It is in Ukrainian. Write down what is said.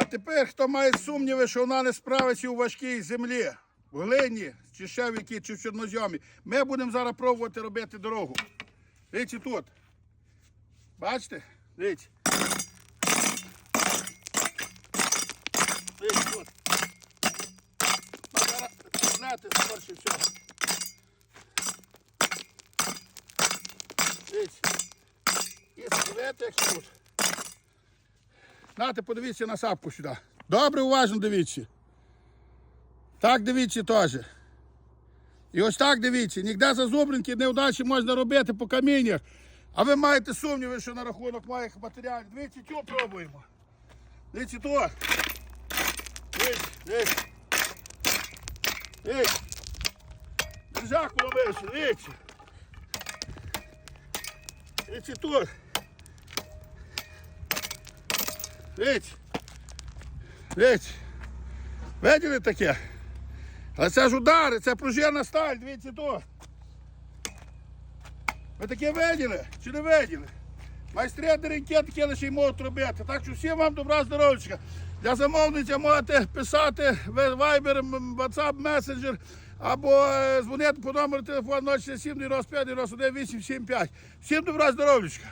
А тепер, хто має сумніви, що вона не справиться у важкій землі, в глині, чи ще в якій, чи в чорнозьомі, ми будемо зараз пробувати робити дорогу. Дивіться тут. Бачите? Дивіться. Дивіться тут. Зараз скорше всього. Дивіться. І скелети, як тут. Нате, подивіться на сапку сюди. Добре, уважно дивіться. Так дивіться теж. І ось так дивіться. Ніде зазубринки неудачі можна робити по каміннях. А ви маєте сумніви, що на рахунок моїх матеріалів. Дивіться, цю пробуємо. Дивіться то. Дивіться, дивіться. Дивіться. Держак ловився, дивіться. Дивіться тут. Дивіться. Дивіться. Виділи таке? Але це ж удари, це пружина сталь, дивіться тут. Ви таке виділи чи не виділи? Майстри дереньки таке лише й можуть робити. Так що всім вам добра здоров'ячка. Для замовниця можете писати Viber, WhatsApp, Messenger або е, дзвонити по номеру телефону 067 95 91 875. Всім добра здоров'ячка.